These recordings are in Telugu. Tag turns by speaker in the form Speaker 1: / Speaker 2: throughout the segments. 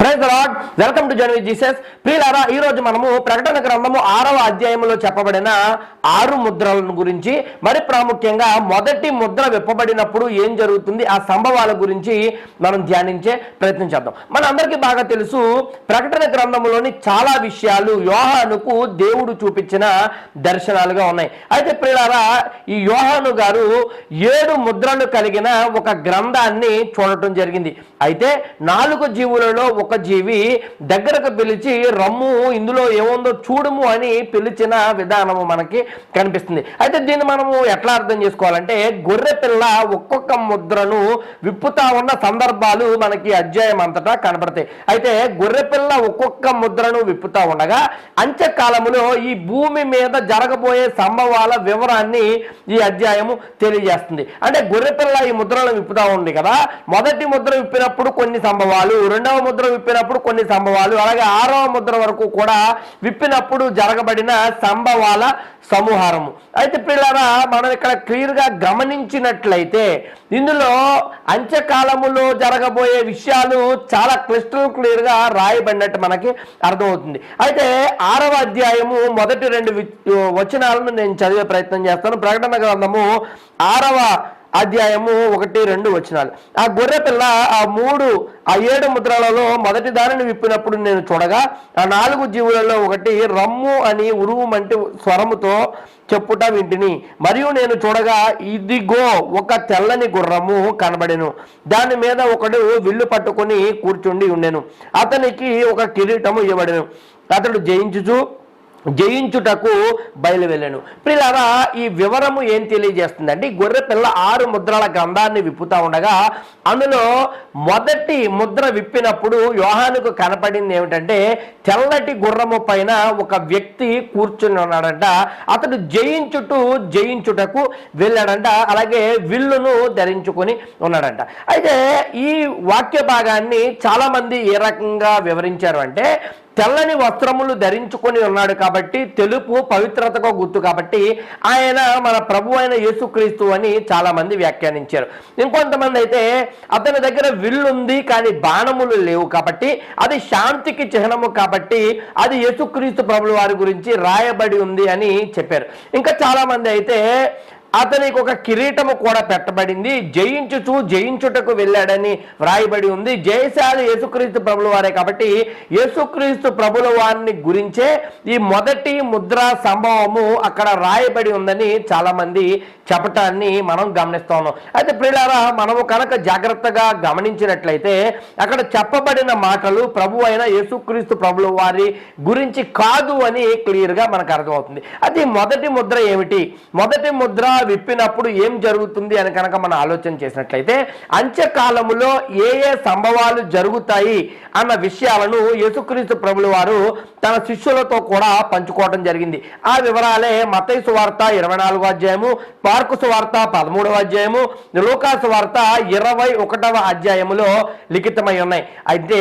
Speaker 1: Praise lord welcome to journey Jesus ప్రియులారా ఈ రోజు మనము ప్రకటన గ్రంథము ఆరవ అధ్యాయంలో చెప్పబడిన ఆరు ముద్రలను గురించి మరి ప్రాముఖ్యంగా మొదటి ముద్ర విప్పబడినప్పుడు ఏం జరుగుతుంది ఆ సంభవాల గురించి మనం ధ్యానించే ప్రయత్నం చేద్దాం. మన అందరికీ బాగా తెలుసు ప్రకటన గ్రంథంలోని చాలా విషయాలు యోహానుకు దేవుడు చూపించిన దర్శనాలుగా ఉన్నాయి. అయితే ప్రియులారా ఈ యోహాను గారు ఏడు ముద్రలు కలిగిన ఒక గ్రంథాన్ని చూడటం జరిగింది. అయితే నాలుగు జీవులలో ఒక జీవి దగ్గరకు పిలిచి రమ్ము ఇందులో ఏముందో చూడము అని పిలిచిన విధానము మనకి కనిపిస్తుంది. అయితే దీన్ని మనము ఎట్లా అర్థం చేసుకోవాలంటే గొర్రె పిల్ల ఒక్కొక్క ముద్రను విప్పుతా ఉన్న సందర్భాలు మనకి అధ్యాయం అంతటా కనబడతాయి అయితే గొర్రె పిల్ల ఒక్కొక్క ముద్రను విప్పుతా ఉండగా అంత్యకాలములో ఈ భూమి మీద జరగబోయే సంభవాల వివరాన్ని ఈ అధ్యాయము తెలియజేస్తుంది. అంటే గొర్రె పిల్ల ఈ ముద్రలను విప్పుతా ఉంది కదా మొదటి ముద్ర విప్పినప్పుడు కొన్ని సంభవాలు రెండవ ముద్ర విప్పినప్పుడు కొన్ని సంభవాలు అలాగే ఆరవ ముద్ర వరకు కూడా విప్పినప్పుడు జరగబడిన సంభవాల సమూహారము. అయితే పిల్లరా మనం ఇక్కడ క్లియర్గా గమనించినట్లయితే ఇందులో అంత్యకాలములో జరగబోయే విషయాలు చాలా క్లిస్టల్ క్లియర్గా రాయబడినట్టు మనకి అర్థమవుతుంది. అయితే ఆరవ అధ్యాయము మొదటి రెండు వచనాలను నేను చదివే ప్రయత్నం చేస్తాను. ప్రకటన గ్రంథము ఆరవ అధ్యాయము ఒకటి రెండు వచనాలు. ఆ గొర్రె పిల్ల ఆ మూడు ఆ ఏడు ముద్రలలో మొదటి దానిని విప్పినప్పుడు నేను చూడగా ఆ నాలుగు జీవులలో ఒకటి రమ్ము అని ఉరువు మంటి స్వరముతో చెప్పుట వింటిని. మరియు నేను చూడగా ఇదిగో ఒక తెల్లని గుర్రము కనబడెను. దాని మీద ఒకడు విల్లు పట్టుకొని కూర్చుండి ఉండెను. అతనికి ఒక కిరీటము ఇవ్వబడెను. అతడు జయించుచు జయించుటకు బయలు వెళ్ళాను ప్రిలారా ఈ వివరము ఏం తెలియజేస్తుందండి గొర్రె పిల్ల ఆరు ముద్రల గ్రంథాన్ని విప్పుతా ఉండగా అందులో మొదటి ముద్ర విప్పినప్పుడు యోహానుకు కనపడింది ఏమిటంటే తెల్లటి గుర్రము పైన ఒక వ్యక్తి కూర్చుని ఉన్నాడంట. అతడు జయించుటూ జయించుటకు వెళ్ళాడంట. అలాగే విల్లును ధరించుకొని ఉన్నాడంట. అయితే ఈ వాక్య భాగాన్ని చాలామంది ఏ రకంగా వివరించారు అంటే తెల్లని వస్త్రములు ధరించుకొని ఉన్నాడు కాబట్టి తెలుపు పవిత్రతకు గుర్తు కాబట్టి ఆయన మన ప్రభు అయిన యేసుక్రీస్తు అని చాలా మంది వ్యాఖ్యానించారు. ఇంకొంతమంది అయితే అతని దగ్గర విల్లుంది కానీ బాణములు లేవు కాబట్టి అది శాంతికి చిహ్నము కాబట్టి అది యేసుక్రీస్తు ప్రభుల వారి గురించి రాయబడి ఉంది అని చెప్పారు. ఇంకా చాలా మంది అయితే అతనికి ఒక కిరీటము కూడా పెట్టబడింది. జయించుచు జయించుటకు వెళ్ళాడని వ్రాయబడి ఉంది. జయశాలి యేసుక్రీస్తు ప్రభుల వారే కాబట్టి యేసుక్రీస్తు ప్రభుల వారిని గురించే ఈ మొదటి ముద్ర సంభవము అక్కడ రాయబడి ఉందని చాలా మంది చెప్పటాన్ని మనం గమనిస్తా ఉన్నాం అయితే ప్రియులారా మనము కనుక జాగ్రత్తగా గమనించినట్లయితే అక్కడ చెప్పబడిన మాటలు ప్రభు అయిన యేసుక్రీస్తు ప్రభుల వారి గురించి కాదు అని క్లియర్గా మనకు అర్థమవుతుంది. అది మొదటి ముద్ర ఏమిటి? మొదటి ముద్ర విప్పినప్పుడు ఏం జరుగుతుంది అని కనుక మనం ఆలోచన చేసినట్లయితే అంత్యకాలములో ఏ ఏ సంభవాలు జరుగుతాయి అన్న విషయాలను యేసుక్రీస్తు ప్రభుల వారు తన శిష్యులతో కూడా పంచుకోవడం జరిగింది. ఆ వివరాలే మతైసు సువార్త ఇరవై నాలుగో అధ్యాయము మార్కు సువార్త పదమూడవ అధ్యాయము లోకాసు వార్త ఇరవై ఒకటవ అధ్యాయములో లిఖితమై ఉన్నాయి. అయితే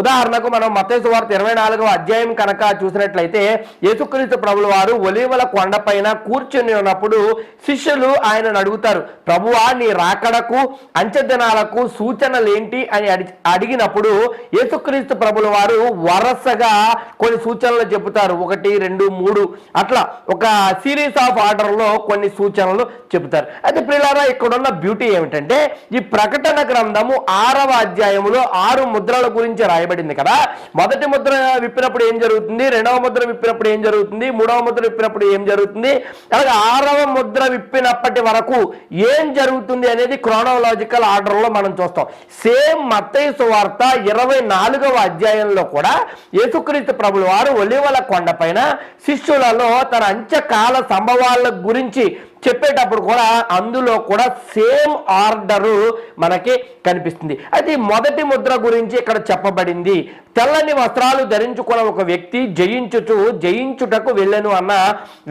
Speaker 1: ఉదాహరణకు మనం మతేసు వార్త ఇరవై నాలుగవ అధ్యాయం కనుక చూసినట్లయితే యేసుక్రీస్తు ప్రభుల వారు ఒలివల కొండపైన కూర్చుని ఉన్నప్పుడు శిష్యులు ఆయనను అడుగుతారు ప్రభువా నీ రాకడకు అంచెదినాలకు సూచనలేంటి? అని అడిగినప్పుడు యేసుక్రీస్తు ప్రభుల వారు వరుసగా కొన్ని సూచనలు చెబుతారు. ఒకటి రెండు మూడు అట్లా ఒక సిరీస్ ఆఫ్ ఆర్డర్లో కొన్ని సూచనలు చెబుతారు. అయితే ప్రియులారా ఇక్కడున్న బ్యూటీ ఏమిటంటే ఈ ప్రకటన గ్రంథము ఆరవ అధ్యాయములో ఆరు ముద్రల గురించి రాయబడింది కదా. మొదటి ముద్ర విప్పినప్పుడు ఏం జరుగుతుంది? రెండవ ముద్ర విప్పినప్పుడు ఏం జరుగుతుంది? మూడవ ముద్ర విప్పినప్పుడు ఏం జరుగుతుంది? అలాగే ఆరవ ముద్ర విప్పినప్పటి వరకు ఏం జరుగుతుంది అనేది క్రోనోలాజికల్ ఆర్డర్లో మనం చూస్తాం. సేమ్ మత్తయ్య సువార్త ఇరవై నాలుగవ అధ్యాయంలో కూడా యేసుక్రీస్తు ప్రభుల వారు ఒలివల కొండపైన శిష్యులలో తన అంత్యకాల సంభవాల గురించి చెప్పేటప్పుడు కూడా అందులో కూడా సేమ్ ఆర్డరు మనకి కనిపిస్తుంది. అయితే మొదటి ముద్ర గురించి ఇక్కడ చెప్పబడింది. తెల్లని వస్త్రాలు ధరించుకున్న ఒక వ్యక్తి జయించుచు జయించుటకు వెళ్ళను అన్న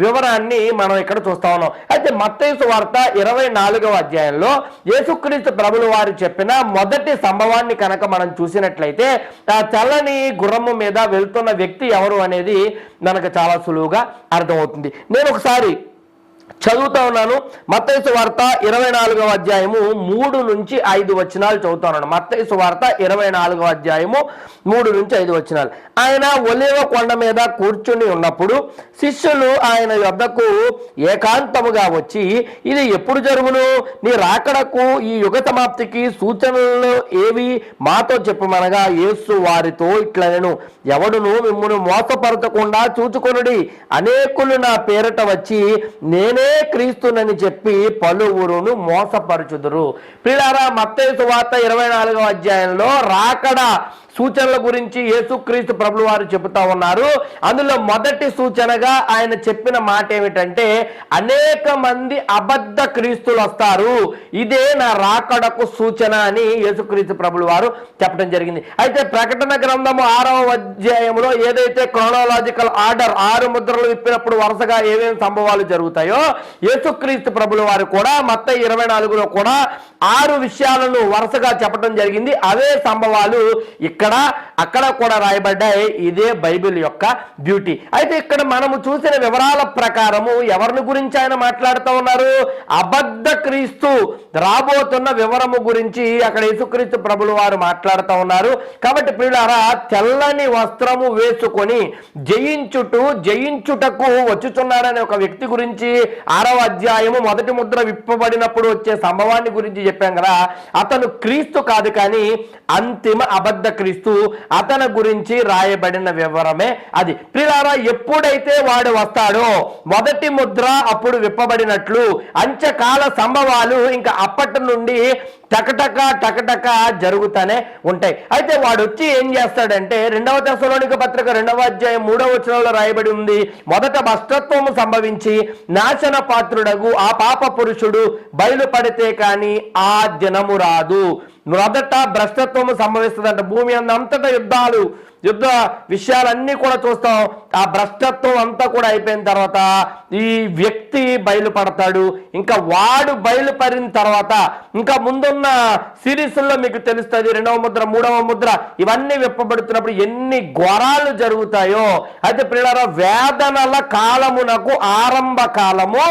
Speaker 1: వివరాన్ని మనం ఇక్కడ చూస్తా ఉన్నాం. అయితే మత్తైసు వార్త ఇరవై నాలుగవ అధ్యాయంలో యేసుక్రీస్తు ప్రభులు వారు చెప్పిన మొదటి సంభవాన్ని కనుక మనం చూసినట్లయితే ఆ తెల్లని గుర్రము మీద వెళ్తున్న వ్యక్తి ఎవరు అనేది మనకు చాలా సులువుగా అర్థమవుతుంది. నేను ఒకసారి చదువుతా ఉన్నాను. మత్తైసు వార్త ఇరవై నాలుగవ అధ్యాయము మూడు నుంచి ఐదు వచనాలు చదువుతా ఉన్నాను. మత్తైసు వార్త ఇరవై నాలుగవ అధ్యాయము మూడు నుంచి ఐదు వచనాలు. ఆయన ఒలివ కొండ మీద కూర్చుని ఉన్నప్పుడు శిష్యులు ఆయన యొద్దకు ఏకాంతముగా వచ్చి ఇది ఎప్పుడు జరుగును? నీ రాకడకు ఈ యుగ సమాప్తికి సూచనలు ఏవి? మాతో చెప్పమనగా యేసు వారితో ఇట్లా నేను ఎవడును మిమ్మల్ని మోసపరచకుండా చూచుకొనుడి. అనేకులు నా పేరట వచ్చి నేనే క్రీస్తునని చెప్పి పలువురును మోసపరుచుదురు. పిల్లారా మత్తయి వార్త ఇరవై నాలుగవ అధ్యాయంలో రాకడ సూచనల గురించి యేసుక్రీస్తు ప్రభులు వారు చెబుతా ఉన్నారు. అందులో మొదటి సూచనగా ఆయన చెప్పిన మాట ఏమిటంటే అనేక మంది అబద్ధ క్రీస్తులు వస్తారు. ఇదే నా రాకడకు సూచన అని యేసుక్రీస్తు ప్రభులు వారు చెప్పడం జరిగింది. అయితే ప్రకటన గ్రంథము ఆరవ అధ్యాయంలో ఏదైతే క్రోనాలజికల్ ఆర్డర్ ఆరు ముద్రలు విప్పినప్పుడు వరుసగా ఏమేమి సంభవాలు జరుగుతాయో యేసుక్రీస్తు ప్రభుల వారు కూడా మొత్తం ఇరవై నాలుగులో కూడా ఆరు విషయాలను వరుసగా చెప్పడం జరిగింది. అవే సంభవాలు ఇక్కడ అక్కడ కూడా రాయబడ్డాయి ఇదే బైబిల్ యొక్క బ్యూటీ. అయితే ఇక్కడ మనము చూసిన వివరాల ప్రకారము ఎవరిని గురించి ఆయన మాట్లాడుతూ ఉన్నారు? అబద్ధ క్రీస్తు. రాబోతున్న వివరము గురించి అక్కడ యేసుక్రీస్తు ప్రభులు వారు మాట్లాడుతూ ఉన్నారు. కాబట్టి ప్రియులారా తెల్లని వస్త్రము వేసుకొని జయించుటు జయించుటకు వచ్చుచున్నాడనే ఒక వ్యక్తి గురించి ఆరవ అధ్యాయము మొదటి ముద్ర విప్పబడినప్పుడు వచ్చే సంభవాన్ని గురించి చెప్పాం కదా. అతను క్రీస్తు కాదు కానీ అంతిమ అబద్ధ క్రీస్తు. అతని గురించి రాయబడిన వివరమే అది. ప్రిలారా ఎప్పుడైతే వాడు వస్తాడో మొదటి ముద్ర అప్పుడు విప్పబడినట్లు అంచకాల సంభవాలు ఇంకా అప్పటి నుండి టకటక టకటక జరుగుతూనే ఉంటాయి. అయితే వాడు వచ్చి ఏం చేస్తాడంటే రెండవ దశలోనిక పత్రిక రెండవ అధ్యాయం మూడవ వచనంలో రాయబడి ఉంది. మొదట భ్రష్టత్వము సంభవించి నాశన పాత్రుడగు ఆ పాప పురుషుడు బయలుపడితే కానీ ఆ దినము రాదు. మొదట భ్రష్టత్వము సంభవిస్తుందంట. భూమి అంతటా యుద్ధాలు యుద్ధ విషయాలన్నీ కూడా చూస్తాం. ఆ భ్రష్టత్వం అంతా కూడా అయిపోయిన తర్వాత ఈ వ్యక్తి బయలుపడతాడు. ఇంకా వాడు బయలుపడిన తర్వాత ఇంకా ముందున్న సిరీస్లో మీకు తెలుస్తుంది రెండవ ముద్ర మూడవ ముద్ర ఇవన్నీ విప్పబడుతున్నప్పుడు ఎన్ని ఘోరాలు జరుగుతాయో. అయితే పిల్లల వేదనల కాలమునకు ఆరంభ కాలము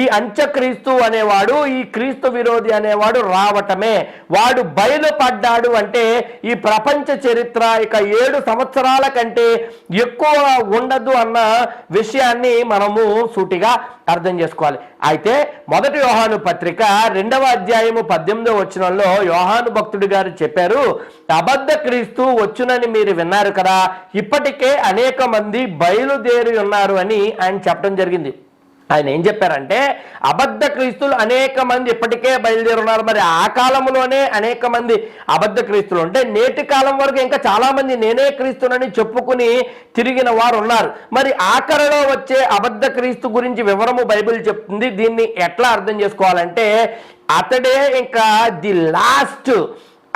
Speaker 1: ఈ అంత్యక్రీస్తు అనేవాడు ఈ క్రీస్తు విరోధి అనేవాడు రావటమే. వాడు బయలుపడ్డాడు అంటే ఈ ప్రపంచ చరిత్ర ఇక ఏడు సంవత్సరాల కంటే ఎక్కువ ఉండదు అన్న విషయాన్ని మనము సూటిగా అర్థం చేసుకోవాలి. అయితే మొదటి యోహాను పత్రిక రెండవ అధ్యాయము పద్దెనిమిదో వచనంలో యోహాను భక్తుడు గారు చెప్పారు అబద్ధ క్రీస్తు వచ్చునని మీరు విన్నారు కదా ఇప్పటికే అనేక మంది బయలుదేరి ఉన్నారు అని ఆయన చెప్పడం జరిగింది. ఆయన ఏం చెప్పారంటే అబద్ధ క్రీస్తులు అనేక మంది ఇప్పటికే బయలుదేరున్నారు. మరి ఆ కాలంలోనే అనేక మంది అబద్ధ క్రీస్తులు అంటే నేటి కాలం వరకు ఇంకా చాలా మంది నేనే క్రీస్తునని చెప్పుకుని తిరిగిన వారు ఉన్నారు. మరి ఆఖరిలో వచ్చే అబద్ధ క్రీస్తు గురించి వివరము బైబిల్ చెప్తుంది. దీన్ని ఎట్లా అర్థం చేసుకోవాలంటే అతడే ఇంకా ది లాస్ట్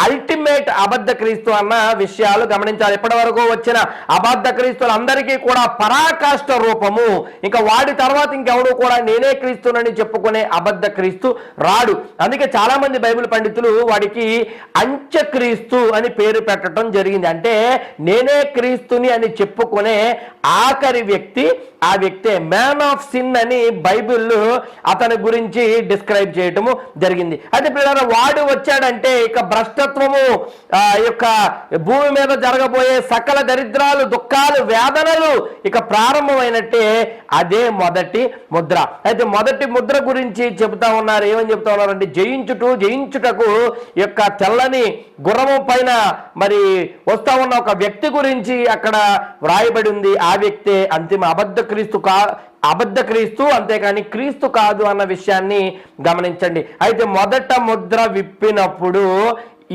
Speaker 1: అల్టిమేట్ అబద్ధ క్రీస్తు అన్న విషయాలు గమనించాలి. ఇప్పటి వరకు వచ్చిన అబద్ధ క్రీస్తులందరికీ కూడా పరాకాష్ట రూపము. ఇంకా వాడి తర్వాత ఇంకెవడు కూడా నేనే క్రీస్తునని చెప్పుకునే అబద్ధ క్రీస్తు రాడు. అందుకే చాలా మంది బైబిల్ పండితులు వాడికి అంత్యక్రీస్తు అని పేరు పెట్టడం జరిగింది. అంటే నేనే క్రీస్తుని అని చెప్పుకునే ఆఖరి వ్యక్తి ఆ వ్యక్తే మ్యాన్ ఆఫ్ సిన్ అని బైబిల్ అతని గురించి డిస్క్రైబ్ చేయటము జరిగింది. అయితే పిల్లల వాడు వచ్చాడంటే ఇక భ్రష్టత్వము ఆ యొక్క భూమి మీద జరగబోయే సకల దరిద్రాలు దుఃఖాలు వేదనలు ఇక ప్రారంభమైనట్టే అదే మొదటి ముద్ర. అయితే మొదటి ముద్ర గురించి చెబుతా ఉన్నారు. ఏమని చెప్తా ఉన్నారంటే జయించుటు జయించుటకు యొక్క తెల్లని గుర్రము పైన మరి వస్తా ఉన్న ఒక వ్యక్తి గురించి అక్కడ వ్రాయబడి ఉంది. ఆ వ్యక్తే అంతిమ అబద్ధ క్రీస్తు కా అబద్ధ క్రీస్తు అంతేకాని క్రీస్తు కాదు అన్న విషయాన్ని గమనించండి. అయితే మొదట ముద్ర విప్పినప్పుడు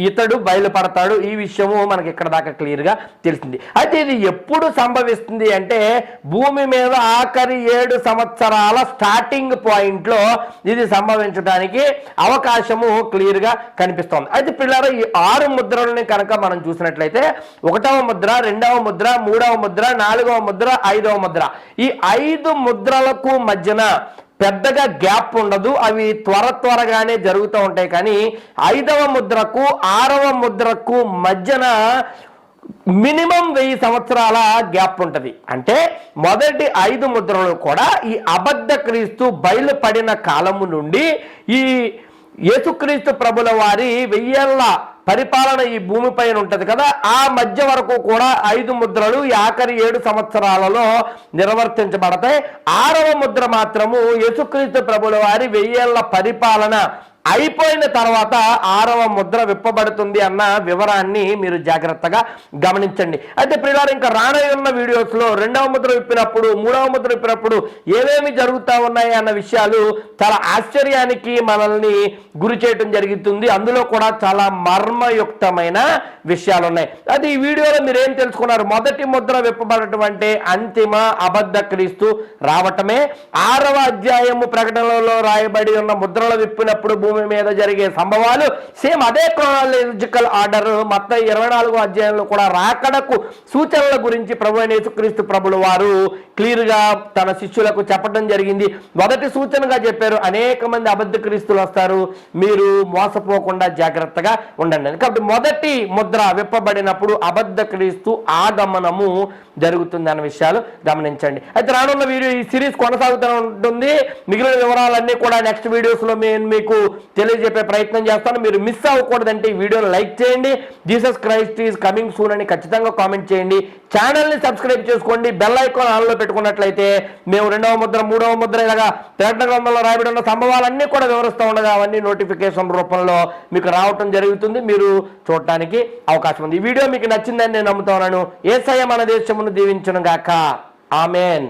Speaker 1: ఇతడు బయలుపడతాడు. ఈ విషయము మనకి ఇక్కడ దాకా క్లియర్గా తెలిసింది. అయితే ఇది ఎప్పుడు సంభవిస్తుంది అంటే భూమి మీద ఆఖరి ఏడు సంవత్సరాల స్టార్టింగ్ పాయింట్లో ఇది సంభవించడానికి అవకాశము క్లియర్గా కనిపిస్తోంది. అయితే పిల్లలు ఈ ఆరు ముద్రలని కనుక మనం చూసినట్లయితే ఒకటవ ముద్ర రెండవ ముద్ర మూడవ ముద్ర నాలుగవ ముద్ర ఐదవ ముద్ర. ఈ ఐదు ముద్రలకు మధ్యన పెద్దగా గ్యాప్ ఉండదు. అవి త్వర త్వరగానే జరుగుతూ ఉంటాయి. కానీ ఐదవ ముద్రకు ఆరవ ముద్రకు మధ్యన మినిమం వెయ్యి సంవత్సరాల గ్యాప్ ఉంటుంది. అంటే మొదటి ఐదు ముద్రలు కూడా ఈ అబద్ధ క్రీస్తు బయలుపడిన కాలము నుండి ఈ యేసుక్రీస్తు ప్రభుల వారి వెయ్యేళ్ళ పరిపాలన ఈ భూమిపైన ఉంటది కదా ఆ మధ్య వరకు కూడా ఐదు ముద్రలు ఈ ఆఖరి ఏడు సంవత్సరాలలో నిర్వర్తించబడతాయి. ఆరవ ముద్ర మాత్రము యేసుక్రీస్తు ప్రభుల వారి వెయ్యేళ్ళ పరిపాలన అయిపోయిన తర్వాత ఆరవ ముద్ర విప్పబడుతుంది అన్న వివరాన్ని మీరు జాగ్రత్తగా గమనించండి. అయితే ప్రియులారు ఇంకా రానయ్యున్న ఉన్న వీడియోస్లో రెండవ ముద్ర విప్పినప్పుడు మూడవ ముద్ర విప్పినప్పుడు ఏమేమి జరుగుతూ ఉన్నాయి అన్న విషయాలు చాలా ఆశ్చర్యానికి మనల్ని గురి చేయటం జరుగుతుంది. అందులో కూడా చాలా మర్మయుక్తమైన విషయాలు ఉన్నాయి అది ఈ వీడియోలో మీరు ఏం తెలుసుకున్నారు? మొదటి ముద్ర విప్పబడటం అంటే అంతిమ అబద్ధ క్రీస్తు రావటమే. ఆరవ అధ్యాయము ప్రకటనలో రాయబడి ఉన్న ముద్రలు విప్పినప్పుడు భూమి మీద జరిగే సంభవాలు సేమ్ అదే క్రోనాలజికల్ ఆర్డర్ మొత్తం ఇరవై నాలుగో అధ్యాయంలో కూడా రాకడకు సూచనల గురించి ప్రభు అయిన యేసుక్రీస్తు ప్రభులు వారు క్లియర్గా తన శిష్యులకు చెప్పడం జరిగింది. మొదటి సూచనగా చెప్పారు అనేక మంది అబద్ధ క్రీస్తులు వస్తారు మీరు మోసపోకుండా జాగ్రత్తగా ఉండండి అని. కాబట్టి మొదటి ముద్ర విప్పబడినప్పుడు అబద్ధ క్రీస్తు ఆగమనము జరుగుతుంది అన్న విషయాలు గమనించండి. అయితే రానున్న వీడియో ఈ సిరీస్ కొనసాగుతూ ఉంటుంది. మిగిలిన వివరాలన్నీ కూడా నెక్స్ట్ వీడియోస్లో మేము మీకు తెలియజెప్పే ప్రయత్నం చేస్తాను. మీరు మిస్ అవ్వకూడదంటే ఈ వీడియోని లైక్ చేయండి. Jesus Christ is coming soon అని ఖచ్చితంగా కామెంట్ చేయండి. ఛానల్ని సబ్స్క్రైబ్ చేసుకోండి. బెల్ ఐకాన్ ఆన్లో పెట్టుకున్నట్లయితే మేము రెండవ ముద్ర మూడవ ముద్ర ఇలాగా ప్రకటన గ్రంథంలో రాయబడి ఉన్న సంభవాలన్నీ కూడా వివరిస్తూ ఉండగా అవన్నీ నోటిఫికేషన్ రూపంలో మీకు రావటం జరుగుతుంది. మీరు చూడటానికి అవకాశం ఉంది. ఈ వీడియో మీకు నచ్చిందని నేను నమ్ముతున్నాను ఏసయ్య మన దేశమును దీవించను గాక ఆమెన్